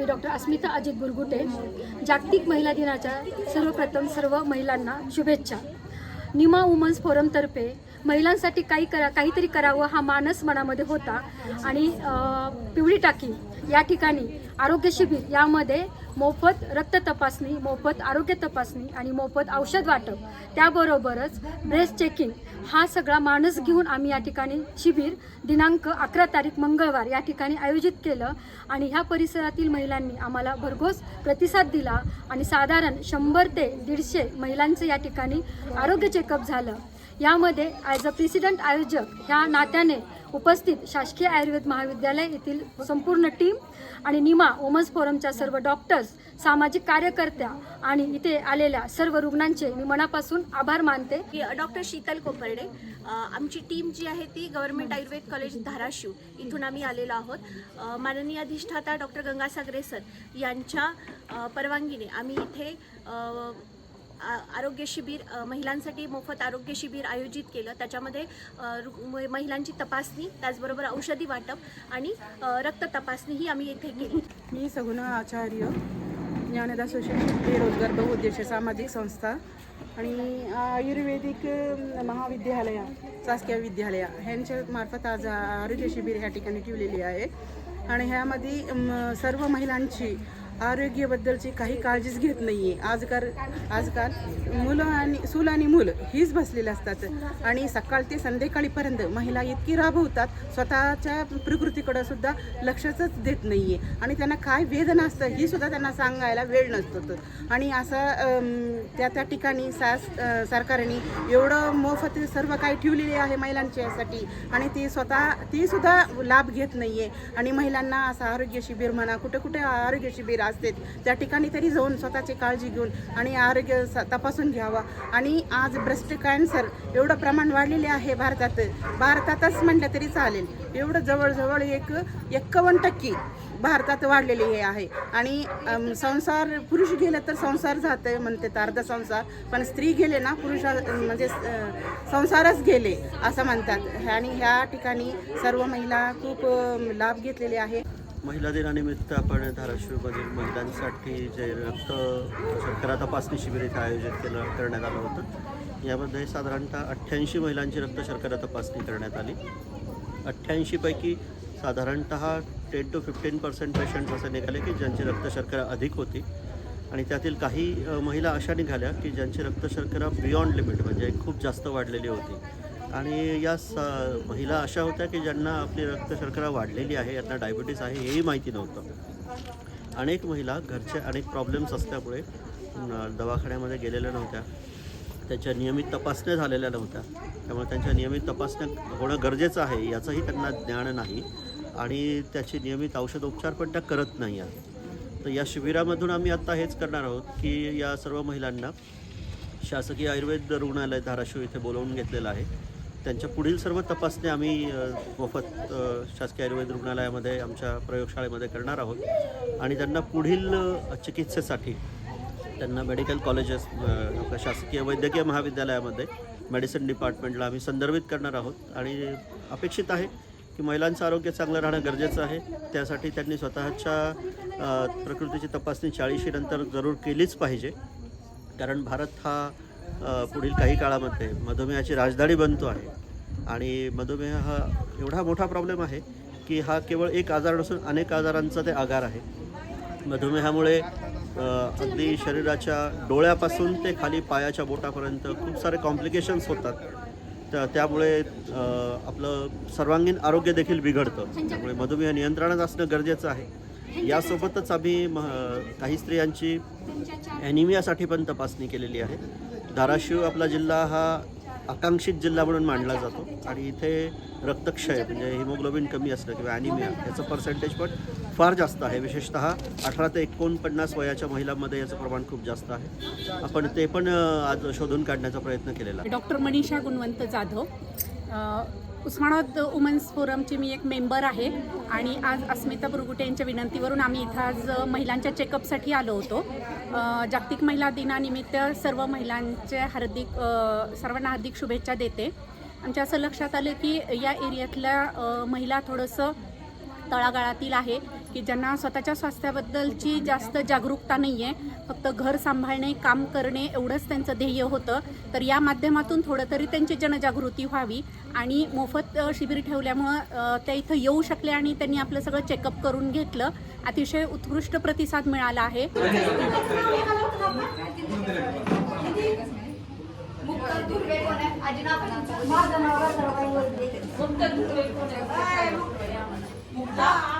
मी doctor अस्मिता अजित बुरगुटे जागतिक महिला दिनाच्या सर्वप्रथम सर्व महिलांना शुभेच्छा. निमा वुमन्स फोरमतर्फे महिलांसाठी काही करा काहीतरी करावं हा मानस मनामध्ये होता. आणि पिवळी टाकी या ठिकाणी आरोग्य शिबिर यामध्ये मोफत रक्त तपासणी मोफत आरोग्य तपासणी आणि मोफत औषध वाटप. त्याबरोबरच ब्रेस्ट चेकिंग हा सगळा मानस घेऊन आम्ही या ठिकाणी शिबिर दिनांक अकरा तारीख मंगळवार या ठिकाणी आयोजित केलं. आणि ह्या परिसरातील महिलांनी आम्हाला भरघोस प्रतिसाद दिला. आणि साधारण शंभर ते दीडशे महिलांचं या ठिकाणी आरोग्य चेकअप झालं. यामध्ये ॲज अ प्रेसिडेंट आयोजक ह्या नात्याने उपस्थित शासकीय आयुर्वेद महाविद्यालय येथील संपूर्ण टीम आणि निमा वुमन्स फोरमच्या सर्व डॉक्टर्स सामाजिक कार्यकर्त्या आणि इथे आलेल्या सर्व रुग्णांचे मी मनापासून आभार मानते. की डॉक्टर शीतल कोपर्डे आमची टीम जी आहे ती गव्हर्नमेंट आयुर्वेद कॉलेज धाराशिव इथून आम्ही आलेलो आहोत. माननीय अधिष्ठाता डॉक्टर गंगासागरे सर यांच्या परवानगीने आम्ही इथे आरोग्य शिबिर महिलांसाठी मोफत आरोग्य शिबिर आयोजित केलं. त्याच्यामध्ये म- महिलांची तपासणी त्याचबरोबर औषधी वाटप आणि रक्त तपासणी ही आम्ही इथे केली. मी सगुणा आचार्य ज्ञानदा सुशिक्षित बेरोजगार बहुउद्देशीय सामाजिक संस्था आणि आयुर्वेदिक महाविद्यालय महाविद्यालया शासकीय विद्यालया ह्यांच्या मार्फत आज आरोग्य शिबिर ह्या ठिकाणी ठेवलेली आहे. आणि ह्यामध्ये सर्व महिलांची आरोग्याबद्दलची काही काळजीच घेत नाही आहे आजकाल आजकाल मुलं आणि सूल आणि मुलं हीच बसलेले असतात. आणि सकाळ ते संध्याकाळीपर्यंत महिला इतकी राबवतात स्वतःच्या प्रकृतीकडं सुद्धा लक्षच देत नाही आहे आणि त्यांना काय वेदना असतं ही सुद्धा त्यांना सांगायला वेळ नसतो. आणि असं त्या त्या ठिकाणी सास सरकारने एवढं मोफत सर्व काही ठेवलेले आहे महिलांच्यासाठी आणि ती स्वतः ती सुद्धा लाभ घेत नाही आहे आणि महिलांना असं आरोग्य शिबिर म्हणा कुठे कुठे आरोग्य शिबिर असते त्या ठिकाणी तरी जाऊन स्वतःची काळजी घेऊन आणि आरोग्य स- तपासून घ्यावा. आणि आज ब्रेस्ट कॅन्सर एवढं प्रमाण वाढलेले आहे भारतात. भारतातच म्हटलं तरी चालेल. एवढं जवळजवळ एक एक्कावन्न टक्के भारतात वाढलेले हे आहे. आणि संसार पुरुष गेले तर संसार जाते म्हणतात तर अर्धा संसार. पण स्त्री गेले ना पुरुषा म्हणजे संसारच गेले असं म्हणतात. आणि ह्या ठिकाणी सर्व महिला खूप लाभ घेतलेले आहे. महिला दिनानिमित्त आपण धाराशिवमधील महिलांसाठी जे रक्त शर्करा तपासणी शिबिर इथं आयोजित केलं करण्यात आलं होतं. यामध्ये साधारणतः अठ्ठ्याऐंशी महिलांची रक्त शर्करा तपासणी करण्यात आली. अठ्ठ्याऐंशीपैकी साधारणतः ten to fifteen percent patients असे निघाले की ज्यांची रक्त शर्करा अधिक होती. आणि त्यातील काही महिला अशा निघाल्या की ज्यांची रक्त शर्करा बियॉन्ड लिमिट म्हणजे खूप जास्त वाढलेली होती. आणि या स महिला अशा होत्या की ज्यांना आपली रक्त शर्करा वाढलेली आहे यांना डायबिटीस आहे हेही माहिती नव्हतं. अनेक महिला घरचे अनेक प्रॉब्लेम्स असल्यामुळे दवाखान्यामध्ये गेलेल्या नव्हत्या. त्यांच्या नियमित तपासण्या झालेल्या नव्हत्या. त्यामुळे त्यांच्या नियमित तपासण्या होणं गरजेचं आहे याचंही त्यांना ज्ञान नाही. आणि त्याची नियमित औषधोपचार पण त्या करत नाही आहेत. तर या शिबिरामधून आम्ही आत्ता हेच करणार आहोत की या सर्व महिलांना शासकीय आयुर्वेद रुग्णालय धाराशिव इथे बोलवून घेतलेलं आहे. त्यांच्या पुढील सर्व तपासण्या आम्ही मोफत शासकीय आयुर्वेद रुग्णालयामध्ये आमच्या प्रयोगशाळेमध्ये करणार आहोत. आणि त्यांना पुढील चिकित्सेसाठी त्यांना मेडिकल कॉलेजेस शासकीय वैद्यकीय महाविद्यालयामध्ये मेडिसिन डिपार्टमेंटला आम्ही संदर्भित करणार आहोत. आणि अपेक्षित आहे की महिलांचं आरोग्य चांगलं राहणं गरजेचं आहे. त्यासाठी त्यांनी स्वतःच्या प्रकृतीची तपासणी चाळीशीनंतर जरूर केलीच पाहिजे. कारण भारत हा पुढील काही काळामध्ये मधुमेहाची राजधानी बनतो आहे. आणि मधुमेह हा एवढा मोठा प्रॉब्लेम आहे की हा केवळ एक आजार नसून अनेक आजारांचा ते आगार आहे. मधुमेहामुळे अगदी शरीराच्या डोळ्यापासून ते खाली पायाच्या बोटापर्यंत खूप सारे कॉम्प्लिकेशन्स होतात. त्या त्यामुळे आपलं सर्वांगीण आरोग्य देखील बिघडतं. त्यामुळे मधुमेह नियंत्रणात असणं गरजेचं आहे. यासोबतच आम्ही म काही स्त्रियांची ॲनिमियासाठी पण तपासणी केलेली आहे. धाराशिव आपला जिल्हा हा आकांक्षित जिल्हा म्हणून मानला जातो आणि इथे रक्तक्षय म्हणजे हिमोग्लोबिन कमी असणं किंवा ॲनिमिया याचं पर्सेंटेज पण फार जास्त आहे. विशेषतः अठरा ते एकोणपन्नास वयाच्या महिलांमध्ये याचं प्रमाण खूप जास्त आहे. आपण ते पण आज शोधून काढण्याचा प्रयत्न केलेला डॉक्टर मनीषा गुणवंत जाधव उस्मानाबाद वुमन्स फोरमची मी एक मेंबर आहे. आणि आज अस्मिता बुरगुटे यांच्या विनंतीवरून आम्ही इथं आज महिलांच्या चेकअपसाठी आलो होतो. जागतिक महिला दिनानिमित्त सर्व महिलांचे हार्दिक सर्वांना हार्दिक शुभेच्छा देते. आमच्या असं लक्षात आलं की या एरियातल्या महिला थोडंसं तळागाळातील आहे की ज्यांना स्वतःच्या स्वास्थ्याबद्दलची जास्त जागरूकता नाही आहे फक्त घर सांभाळणे काम करणे एवढंच त्यांचं ध्येय होतं. तर या माध्यमातून थोडं तरी त्यांची जनजागृती व्हावी. आणि मोफत शिबिर ठेवल्यामुळं त्या इथं येऊ शकले आणि त्यांनी आपलं सगळं चेकअप करून घेतलं. अतिशय उत्कृष्ट प्रतिसाद मिळाला आहे. हे